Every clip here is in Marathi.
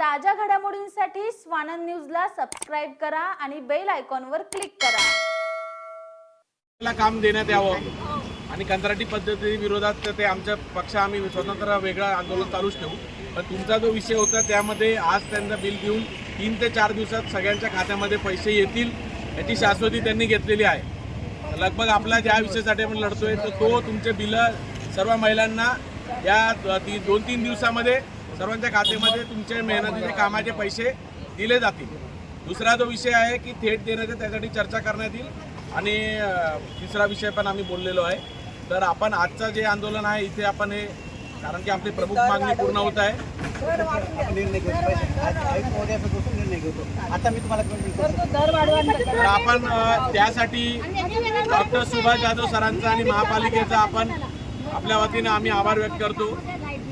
ताज्या घडामोडींसाठी स्वानंद न्यूजला सबस्क्राईब करा आणि बेल आयकॉनवर क्लिक करा. काम देण्यात यावं. आणि कंत्राटी पद्धती विरोधात तर ते आमच्या पक्ष आम्ही स्वतंत्र वेगळं आंदोलन चालूच ठेवू. पण तुमचा जो विषय होता त्यामध्ये आज त्यांना बिल देऊन तीन ते चार दिवसात सगळ्यांच्या खात्यामध्ये पैसे येतील याची शाश्वती त्यांनी घेतलेली आहे. लगभग आपला ज्या विषयासाठी आपण लढतोय तर तो तुमचे बिलं सर्व महिलांना या ती दोन तीन दिवसामध्ये सर्वांच्या खात्यामध्ये तुमच्या मेहनतीचे कामाचे पैसे दिले जातील. दुसरा जो विषय आहे की थेट देण्याचा त्यासाठी चर्चा करण्यात येईल. आणि तिसरा विषय पण आम्ही बोललेलो आहे. तर आपण आजचं जे आंदोलन आहे इथे आपण हे कारण की आपली प्रमुख मागणी पूर्ण होत आहे. आपण निर्णय निर्णय घेतो. आता मी तुम्हाला आपण त्यासाठी डॉक्टर सुभाष जाधव सरांचा आणि महापालिकेचा आपण आपल्या वतीनं आम्ही आभार व्यक्त करतो.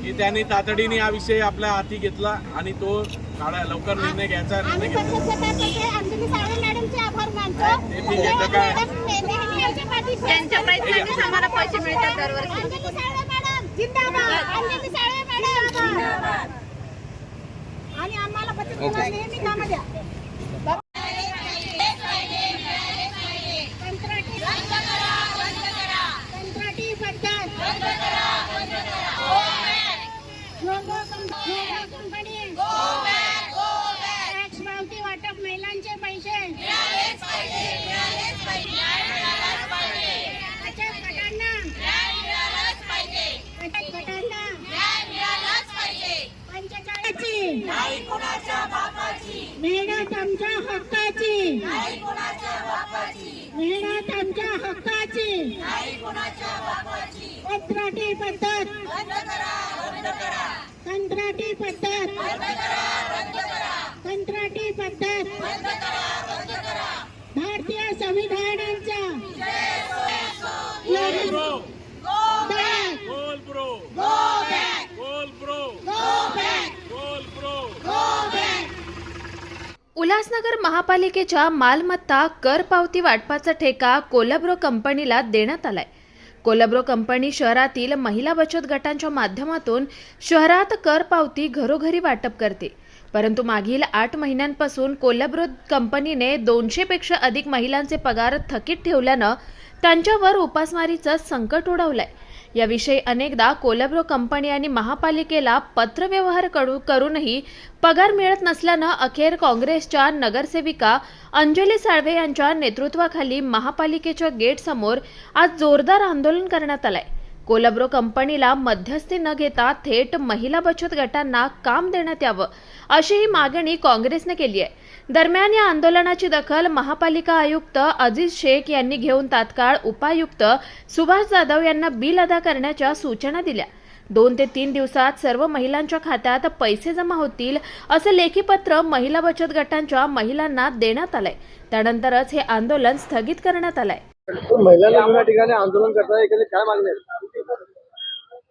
की त्यांनी तातडीने हा विषय आपल्या हाती घेतला आणि तो काढा लवकर निर्णय घ्यायचा निर्णय घेतला पक्षातर्फे अंजली सावळे मॅडमचे आभार मानतो ते ठीक आहे, तर काय? मॅडम नेहमी आमच्या पाठीशी त्यांच्या असतात. प्रयत्नानेच आम्हाला पैसे मिळतात दरवर्षी अंजली सावळे मॅडम जिंदाबाद अंजली सावळे मॅडम आणि आम्हाला बचत गटाला नेहमी कामं द्या कंत्राटी कंत्राटी पद्धत लोगो कंप- लोगो कंपनी टॅक्स पावती वाटप महिलांचे पैसे बचत गटांना बचत गटांना पंचेचाळीसची मेहनत आमच्या हक्काची. मेहनत आमच्या हक्काची. कंत्राटी पद्धत. कंत्राटी पद्धत. उल्हासनगर महापालिकेच्या मालमत्ता कर पावती वाटपाचा ठेका कोलब्रो कंपनीला देण्यात आलाय. कोलब्रो कंपनी शहरातील महिला बचत गटांच्या माध्यमातून शहरात कर पावती घरोघरी वाटप करते. परंतु मागील आठ महिन्यांपासून कोलब्रो कंपनीने दोनशेपेक्षा अधिक महिलांचे पगार थकीत ठेवल्यानं त्यांच्यावर उपासमारीचं संकट उडवलंय. याविषयी अनेकदा कोलब्रो कंपनी आणि महापालिकेला पत्रव्यवहार कडू करूनही पगार मिळत नसल्यानं अखेर काँग्रेसच्या नगरसेविका अंजली साळवे यांच्या नेतृत्वाखाली महापालिकेच्या गेटसमोर आज जोरदार आंदोलन करण्यात आलंय. कोलब्रो कंपनीला मध्यस्थी न घेता थेट महिला बचत गटांना काम देण्यात यावं अशी ही मागणी काँग्रेसने केली आहे. दरम्यान या आंदोलनाची दखल महापालिका आयुक्त अजिज शेख यांनी घेऊन तात्काळ उपायुक्त सुभाष जाधव यांना बिल अदा करण्याच्या सूचना दिल्या. दोन ते तीन दिवसात सर्व महिलांच्या खात्यात पैसे जमा होतील असं लेखी पत्र महिला बचत गटांच्या महिलांना देण्यात आलंय. त्यानंतरच हे आंदोलन स्थगित करण्यात आलंय. महिलांना ठिकाणी आंदोलन करताना काय मागणी आहे?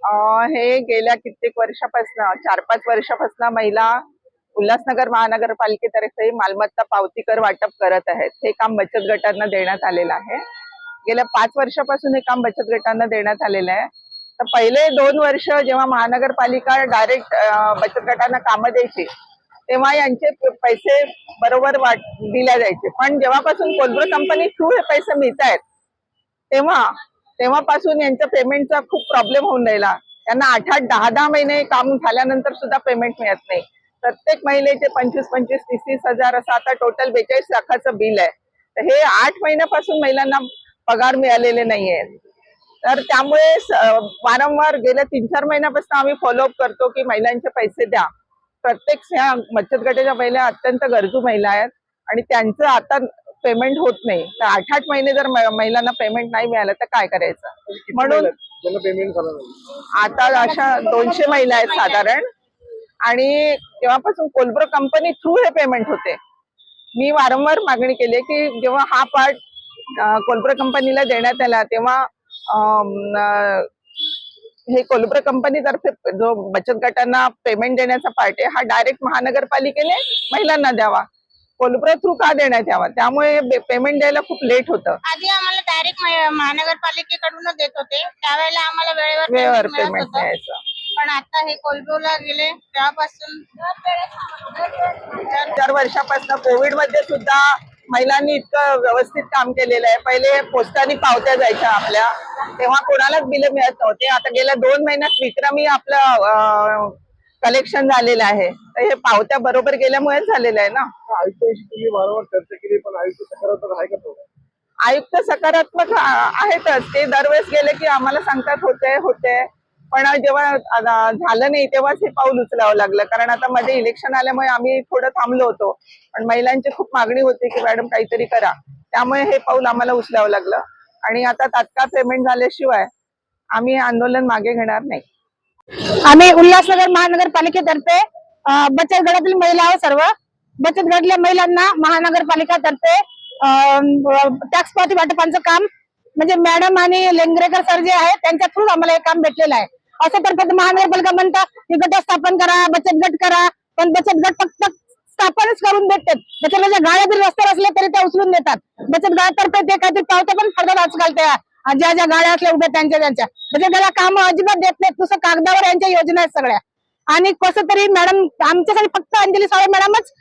हे गेल्या कित्येक वर्षापासून चार पाच वर्षापासून महिला उल्हासनगर महानगरपालिकेतर्फे मालमत्ता पावती कर वाटप करत आहेत. हे काम बचत गटांना देण्यात आलेलं आहे. गेल्या पाच वर्षापासून हे काम बचत गटांना देण्यात आलेलं आहे. तर पहिले दोन वर्ष जेव्हा महानगरपालिका डायरेक्ट बचत गटांना कामं द्यायची तेव्हा यांचे पैसे बरोबर वाट दिल्या जायचे. पण जेव्हापासून कोलब्रो कंपनी थ्रू हे पैसे मिळत आहेत तेव्हा तेव्हापासून यांच्या पेमेंटचा खूप प्रॉब्लेम होऊन राहिला. त्यांना आठ आठ दहा दहा महिने काम झाल्यानंतर सुद्धा पेमेंट मिळत नाही. प्रत्येक महिलेचे पंचवीस पंचवीस तीस तीस हजार असं आता टोटल बेचाळीस लाखाचं बिल आहे. तर हे आठ महिन्यापासून महिलांना पगार मिळालेले नाहीये. तर त्यामुळे वारंवार गेल्या तीन चार महिन्यापासून आम्ही फॉलोअप करतो की महिलांचे पैसे द्या. प्रत्येक ह्या बचत गटाच्या महिला अत्यंत गरजू महिला आहेत. आणि त्यांचं आता पेमेंट होत नाही. तर आठ आठ महिने जर महिलांना पेमेंट नाही मिळालं तर काय करायचं? म्हणून पेमेंट आता अशा दोनशे महिला आहेत साधारण. आणि जेव्हापासून कोलब्रो कंपनी थ्रू हे पेमेंट होते. मी वारंवार मागणी केली की जेव्हा हा पार्ट कोलब्रो कंपनीला देण्यात आला तेव्हा हे कोलब्रो कंपनीतर्फे जो बचत गटांना पेमेंट देण्याचा पार्ट आहे हा डायरेक्ट महानगरपालिकेने महिलांना द्यावा. कोलब्रो थ्रू का देण्यात यावा? त्यामुळे पेमेंट द्यायला खूप लेट होतं. आधी आम्हाला डायरेक्ट महानगरपालिकेकडूनच देत होते. त्यावेळेला आम्हाला वेळेवर वेळेवर पेमेंट. द्यायचं. पण आता हे कोलबोला गेले तेव्हापासून चार वर्षापासून कोविडमध्ये सुद्धा महिलांनी इतकं व्यवस्थित काम केलेलं आहे. पहिले पोस्टाने पावत्या जायच्या आपल्या. तेव्हा कोणालाच बिल मिळत नव्हते. आता गेल्या दोन महिन्यात विक्रमी आपलं कलेक्शन झालेलं आहे. तर हे पावत्या बरोबर गेल्यामुळेच झालेलं आहे ना. आयुक्तांशी तुम्ही वारंवार चर्चा केली पण आयुक्त सकारात्मक आहे का तो आयुक्त सकारात्मक आ- आहेतच. ते दरवेळेस गेले की आम्हाला सांगतात होते होते पण जेव्हा आ- झालं नाही तेव्हाच हे पाऊल उचलावं लागलं. कारण आता मध्ये इलेक्शन आल्यामुळे आम्ही थोडं थांबलो होतो. पण महिलांची खूप मागणी होती की मॅडम काहीतरी करा. त्यामुळे हे पाऊल आम्हाला उचलावं लागलं. आणि आता तात्काळ पेमेंट झाल्याशिवाय आम्ही आंदोलन मागे घेणार नाही. आम्ही उल्हासनगर महानगरपालिकेतर्फे बचत गटातील महिला आहोत सर्व. बचत गटातल्या महिलांना महानगरपालिकातर्फे टॅक्स पावती वाटपांचं काम म्हणजे मॅडम आणि लेंगरेकर सर जे आहेत त्यांच्या थ्रू आम्हाला हे काम भेटलेलं आहे. असं तर फक्त महानगरपालिका म्हणतात की गट स्थापन करा बचत गट करा पण बचत गट फक्त स्थापनच करून भेटतात त्याच्यामध्ये गाड्या जरी रस्त्यावर असल्या तरी त्या उचलून देतात. बचत गटातर्फे ते काहीतरी पावत्या पण फाडतात आजकाल त्या. ज्या ज्या गाड्या असल्या उभ्या त्यांच्या त्यांच्या. बचत गटाला काम अजिबात देत नाहीत. नुसतं कागदावर यांच्या योजना आहेत सगळ्या. आणि कसं तरी मॅडम आमच्यासाठी फक्त अंजली सावळे मॅडमच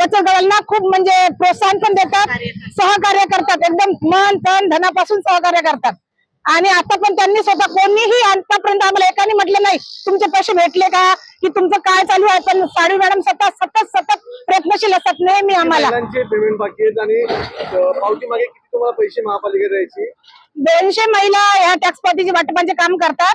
बचत गटांना खूप म्हणजे प्रोत्साहन पण देतात सहकार्य करतात. एकदम मन तन धनापासून सहकार्य करतात. आणि आता पण त्यांनी स्वतः कोणीही आतापर्यंत आम्हाला एकाने म्हटलं नाही. तुमचे पैसे भेटले का? की तुमचं काय चालू आहे? पण साडी मॅडम सतत सतत सतत प्रयत्नशील असतात नेहमी आम्हाला. महिलांचे पेमेंट बाकी आहेत आणि अं, पावती मागे किती तुम्हाला पैसे महापालिकेत द्यायची? दोनशे महिला या टॅक्स पावतीचे वाटपांचे काम करतात.